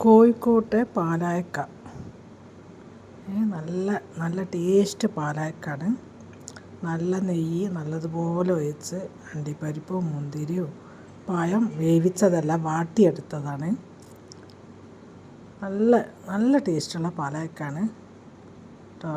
കോഴിക്കോട്ടെ പാലായക്ക. നല്ല നല്ല ടേസ്റ്റ് പാലായക്കാണ്. നല്ല നെയ്യ് നല്ലതുപോലെ ഒഴിച്ച് അണ്ടിപ്പരിപ്പും മുന്തിരിയും പഴം വേവിച്ചതല്ല വാട്ടിയെടുത്തതാണ്. നല്ല നല്ല ടേസ്റ്റുള്ള പാലായക്കാണ്. കേട്ടോ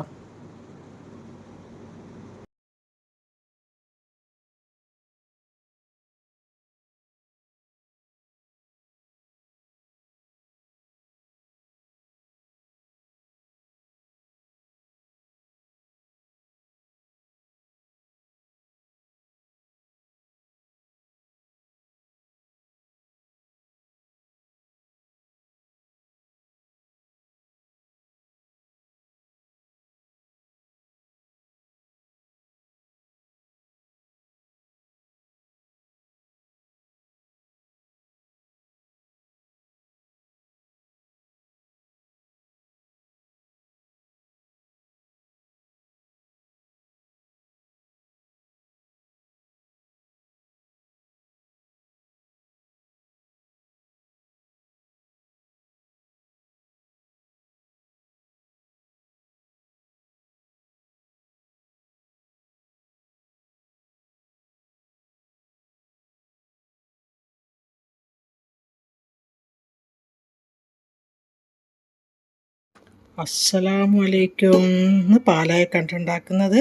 അസ്സലാമു അലൈക്കും ഇന്ന് പാലായക്ക ഉണ്ടാക്കുന്നത്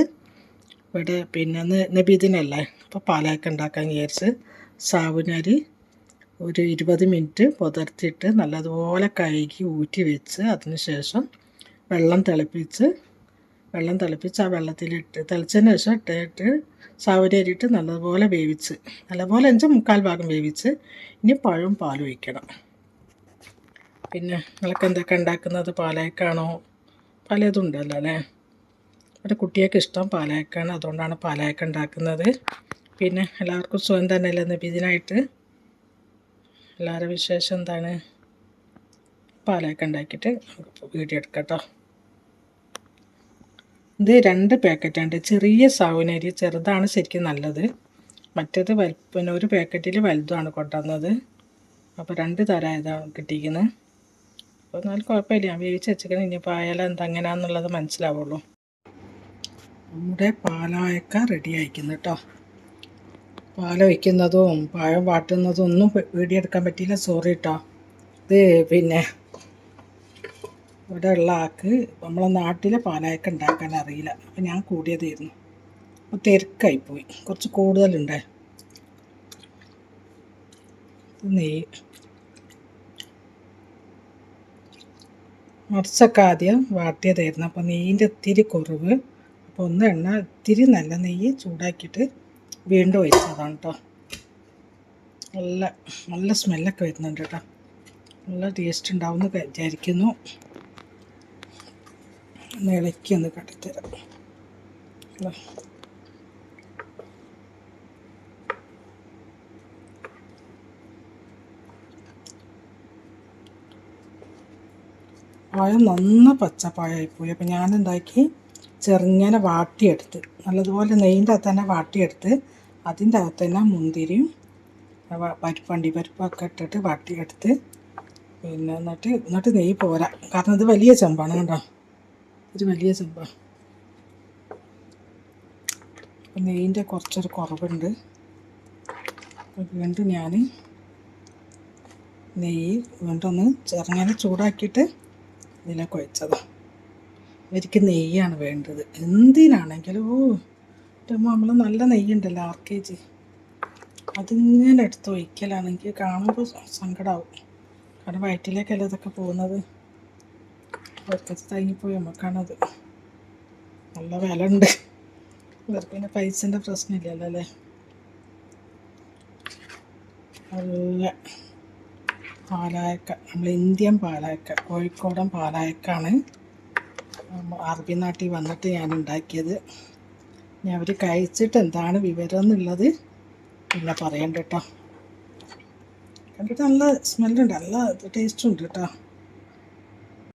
ഇവിടെ പിന്നെ നബിദിനല്ലേ. അപ്പോൾ പാലായക്ക ഉണ്ടാക്കാൻ വിചാരിച്ച് സാവുനരി ഒരു ഇരുപത് മിനിറ്റ് പുതർത്തിയിട്ട് നല്ലതുപോലെ കഴുകി ഊറ്റി വെച്ച് അതിന് ശേഷം വെള്ളം തിളപ്പിച്ച് വെള്ളം തിളപ്പിച്ച് ആ വെള്ളത്തിലിട്ട് തിളച്ചതിന് ശേഷം ഇട്ടിട്ട് സാവുനരി ഇട്ട് നല്ലതുപോലെ വേവിച്ച് നല്ലപോലെ അഞ്ച് മുക്കാൽ ഭാഗം വേവിച്ച് ഇനി പഴവും പാലും ഒഴിക്കണം. പിന്നെ നിങ്ങളൊക്കെ എന്തൊക്കെ ഉണ്ടാക്കുന്നത്? പാലായക്കാണോ? പലതും ഉണ്ടല്ലോ അല്ലേ? എന്റെ കുട്ടിയൊക്കെ ഇഷ്ടം പാലായക്കാണ്. അതുകൊണ്ടാണ് പാലായക്ക ഉണ്ടാക്കുന്നത്. പിന്നെ എല്ലാവർക്കും സുഖം തന്നെയല്ലേ നബിദിനായിട്ട് എല്ലാവരുടെ വിശേഷം എന്താണ്? പാലായക്ക ഉണ്ടാക്കിയിട്ട് വീഡിയോ എടുക്കട്ടോ. കേട്ടോ ഇത് രണ്ട് പാക്കറ്റുണ്ട് ചെറിയ സാവുനരി ചെറുതാണ് ശരിക്കും നല്ലത്. മറ്റേത് വൽ പിന്നെ ഒരു പാക്കറ്റിൽ വലുതാണ് കൊണ്ടുവന്നത്. അപ്പോൾ രണ്ട് തരം ഇതാണ് കിട്ടിയിരിക്കുന്നത് അപ്പോൾ എന്നാലും കുഴപ്പമില്ല. ഞാൻ വേവിച്ച് വെച്ചിരിക്കുന്നത് ഇനിയിപ്പോൾ ആയാലും എന്തെങ്ങനെയാണെന്നുള്ളത് മനസ്സിലാവുള്ളൂ. നമ്മുടെ പാലായക്ക റെഡി ആയിക്കുന്നു കേട്ടോ പാൽ വയ്ക്കുന്നതും പഴം വാട്ടുന്നതും ഒന്നും വീഡിയോ എടുക്കാൻ പറ്റിയില്ല. സോറി കേട്ടോ ഇത് പിന്നെ ഇവിടെ ഉള്ള ആൾക്ക് നമ്മളെ നാട്ടിലെ പാലായക്ക ഉണ്ടാക്കാൻ അറിയില്ല. അപ്പം ഞാൻ കൂടിയതായിരുന്നു. അപ്പോൾ തിരക്കായിപ്പോയി കുറച്ച് കൂടുതലുണ്ടേ. നെയ്യ് മറിച്ചൊക്കെ ആദ്യം വാട്ടിയതായിരുന്നു. അപ്പോൾ നെയ്യിന്റെ ഇത്തിരി കുറവ്. അപ്പോൾ ഒന്ന് എണ്ണ ഇത്തിരി നല്ല നെയ്യ് ചൂടാക്കിയിട്ട് വീണ്ടും ഒഴിച്ചതാണ് കേട്ടോ നല്ല നല്ല സ്മെല്ലൊക്കെ വരുന്നുണ്ട് കേട്ടോ നല്ല ടേസ്റ്റ് ഉണ്ടാവുമെന്ന് വിചാരിക്കുന്നു. ഒന്ന് ഇളക്കി ഒന്ന് കട്ടിത്തരാം പഴം നന്ന പച്ചപ്പായായിപ്പോയി. അപ്പോൾ ഞാനെന്താക്കി? ചെറുങ്ങനെ വാട്ടിയെടുത്ത് നല്ലതുപോലെ നെയ്യിന്റെ അകത്ത് തന്നെ വാട്ടിയെടുത്ത് അതിന്റെ അകത്ത് തന്നെ മുന്തിരിയും പരിപ്പണ്ടി പരിപ്പൊക്കെ ഇട്ടിട്ട് വാട്ടിയെടുത്ത് പിന്നെ എന്നിട്ട് എന്നിട്ട് നെയ്യ് പോരാ. കാരണം ഇത് വലിയ ചെമ്പാണ് കേട്ടോ ഒരു വലിയ ചെമ്പാണ് അപ്പം നെയ്യിന്റെ കുറച്ചൊരു കുറവുണ്ട്. വീണ്ടും ഞാൻ നെയ്യ് വീണ്ടും ഒന്ന് ചെറുങ്ങനെ ചൂടാക്കിയിട്ട് ഇതിലേക്ക് കുഴച്ചതാ എനിക്ക് നെയ്യാണ് വേണ്ടത്. എന്തിനാണെങ്കിലും ഓ നമ്മൾ നല്ല നെയ്യുണ്ടല്ലോ ആർ കെ ജി അതിങ്ങനെ എടുത്ത് ഒഴിക്കലാണെങ്കിൽ കാണുമ്പോൾ സങ്കടമാവും കാരണം വയറ്റിലേക്കല്ല ഇതൊക്കെ പോകുന്നത്? ഒരിക്കൽ തങ്ങിപ്പോയി നമുക്കാണത് നല്ല വില ഉണ്ട് ഇവർക്ക് പിന്നെ പൈസന്റെ പ്രശ്നമില്ലല്ലോ അല്ലേ? നല്ല പാലായക്ക. നമ്മൾ ഇന്ത്യൻ പാലായക്ക കോഴിക്കോടൻ പാലായക്കാണ്. അറബി നാട്ടിൽ വന്നിട്ട് ഞാൻ ഉണ്ടാക്കിയത്. ഇനി അവർ കഴിച്ചിട്ട് എന്താണ് വിവരം എന്നുള്ളത് പിന്നെ പറയണ്ട കേട്ടോ കണ്ടിട്ട് നല്ല സ്മെല്ലുണ്ട് നല്ല ടേസ്റ്റ് ഉണ്ട് കേട്ടോ